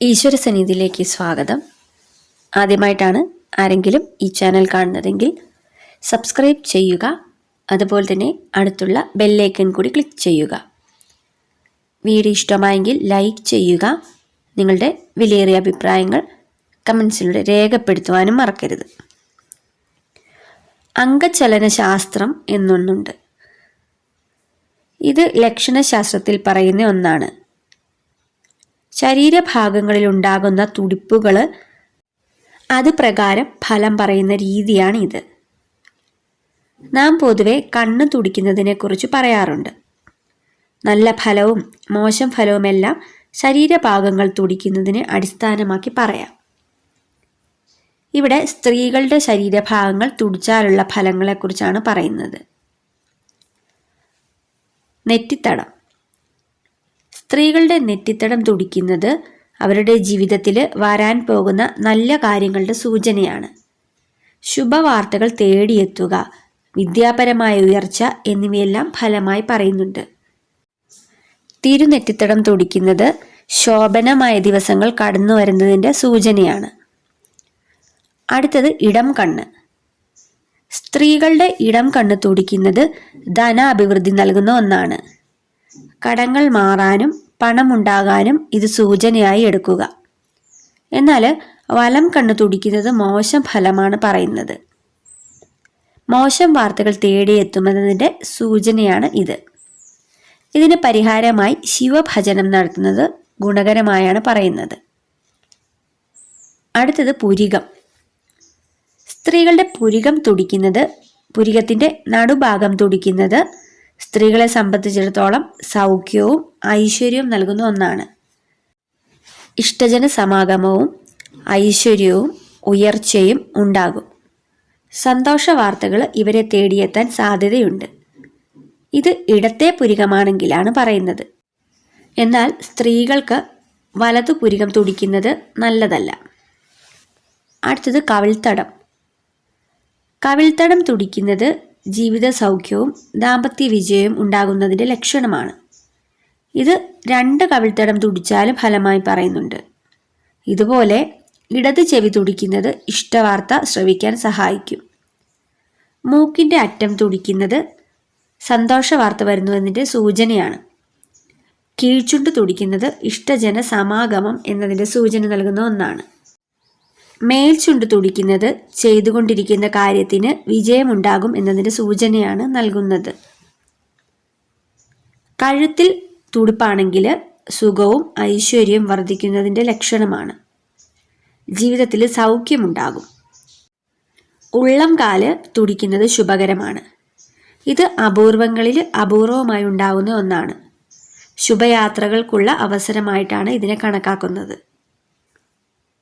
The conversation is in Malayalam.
ഈശ്വര സന്നിധിയിലേക്ക് സ്വാഗതം. ആദ്യമായിട്ടാണ് ആരെങ്കിലും ഈ ചാനൽ കാണുന്നതെങ്കിൽ സബ്സ്ക്രൈബ് ചെയ്യുക. അതുപോലെ തന്നെ അടുത്തുള്ള ബെല്ലൈക്കൺ കൂടി ക്ലിക്ക് ചെയ്യുക. വീഡിയോ ഇഷ്ടമായെങ്കിൽ ലൈക്ക് ചെയ്യുക. നിങ്ങളുടെ വിലയേറിയ അഭിപ്രായങ്ങൾ കമൻസിലൂടെ രേഖപ്പെടുത്തുവാനും മറക്കരുത്. അംഗചലനശാസ്ത്രം എന്നൊന്നുണ്ട്. ഇത് ലക്ഷണശാസ്ത്രത്തിൽ പറയുന്ന ഒന്നാണ്. ശരീരഭാഗങ്ങളിൽ ഉണ്ടാകുന്ന തുടിപ്പുകൾ അത് പ്രകാരം ഫലം പറയുന്ന രീതിയാണ് ഇത് നാം പൊതുവെ കണ്ണ് തുടിക്കുന്നതിനെ കുറിച്ച് പറയാറുണ്ട്. നല്ല ഫലവും മോശം ഫലവുമെല്ലാം ശരീരഭാഗങ്ങൾ തുടിക്കുന്നതിനെ അടിസ്ഥാനമാക്കി പറയാം. ഇവിടെ സ്ത്രീകളുടെ ശരീരഭാഗങ്ങൾ തുടിച്ചാലുള്ള ഫലങ്ങളെക്കുറിച്ചാണ് പറയുന്നത്. നെറ്റിത്തടം. സ്ത്രീകളുടെ നെറ്റിത്തടം തുടിക്കുന്നത് അവരുടെ ജീവിതത്തിൽ വരാൻ പോകുന്ന നല്ല കാര്യങ്ങളുടെ സൂചനയാണ്. ശുഭവാർത്തകൾ തേടിയെത്തുക വിദ്യാപരമായ ഉയർച്ച എന്നിവയെല്ലാം ഫലമായി പറയുന്നുണ്ട്. തിരുനെറ്റിത്തടം തുടിക്കുന്നത് ശോഭനമായ ദിവസങ്ങൾ കടന്നു വരുന്നതിന്റെ സൂചനയാണ്. അടുത്തത് ഇടം കണ്ണ് സ്ത്രീകളുടെ ഇടം കണ്ണ് തുടിക്കുന്നത് ധനാഭിവൃദ്ധി നൽകുന്ന ഒന്നാണ്. കടങ്ങൾ മാറാനും പണമുണ്ടാകാനും ഇത് സൂചനയായി എടുക്കുക. എന്നാൽ വലം കണ്ണു തുടിക്കുന്നത് മോശം ഫലമാണ് പറയുന്നത്. മോശം വാർത്തകൾ തേടിയെത്തുമെന്നതിന്റെ സൂചനയാണ് ഇത്. ഇതിന് പരിഹാരമായി ശിവഭജനം നടത്തുന്നത് ഗുണകരമായാണ് പറയുന്നത്. അടുത്തത് പുരികം. സ്ത്രീകളുടെ പുരികം തുടിക്കുന്നത് പുരികത്തിന്റെ നടുഭാഗം തുടിക്കുന്നത് സ്ത്രീകളെ സംബന്ധിച്ചിടത്തോളം സൗഖ്യവും ഐശ്വര്യവും നൽകുന്ന ഒന്നാണ്. ഇഷ്ടജന സമാഗമവും ഐശ്വര്യവും ഉയർച്ചയും ഉണ്ടാകും. സന്തോഷ വാർത്തകൾ ഇവരെ തേടിയെത്താൻ സാധ്യതയുണ്ട്. ഇത് ഇടത്തെ പുരികമാണെങ്കിലാണ് പറയുന്നത്. എന്നാൽ സ്ത്രീകൾക്ക് വലതു പുരികം തുടിക്കുന്നത് നല്ലതല്ല. അടുത്തത് കവിൾത്തടം. കവിൾത്തടം തുടിക്കുന്നത് ജീവിത സൗഖ്യവും ദാമ്പത്യ വിജയവും ഉണ്ടാകുന്നതിന്റെ ലക്ഷണമാണ്. ഇത് രണ്ട് കവിൾത്തടം തുടിച്ചാലും ഫലമായി പറയുന്നുണ്ട്. ഇതുപോലെ ഇടത് ചെവി തുടിക്കുന്നത് ഇഷ്ടവാർത്ത ശ്രവിക്കാൻ സഹായിക്കും. മൂക്കിന്റെ അറ്റം തുടിക്കുന്നത് സന്തോഷ വാർത്ത വരുന്നുവെന്നതിന്റെ സൂചനയാണ്. കീഴ്ചുണ്ട് തുടിക്കുന്നത് ഇഷ്ടജന സമാഗമം എന്നതിന്റെ സൂചന നൽകുന്ന ഒന്നാണ്. മേൽചുണ്ട് തുടിക്കുന്നത് ചെയ്തുകൊണ്ടിരിക്കുന്ന കാര്യത്തിന് വിജയമുണ്ടാകും എന്നതിന്റെ സൂചനയാണ് നൽകുന്നത്. കഴുത്തിൽ തുടുപ്പാണെങ്കിൽ സുഖവും ഐശ്വര്യവും വർദ്ധിക്കുന്നതിന്റെ ലക്ഷണമാണ്. ജീവിതത്തിൽ സൗഖ്യമുണ്ടാകും. ഉള്ളം കാൽ തുടിക്കുന്നത് ശുഭകരമാണ്. ഇത് അപൂർവങ്ങളിൽ അപൂർവമായി ഉണ്ടാകുന്ന ഒന്നാണ്. ശുഭയാത്രകൾക്കുള്ള അവസരമായിട്ടാണ് ഇതിനെ കണക്കാക്കുന്നത്.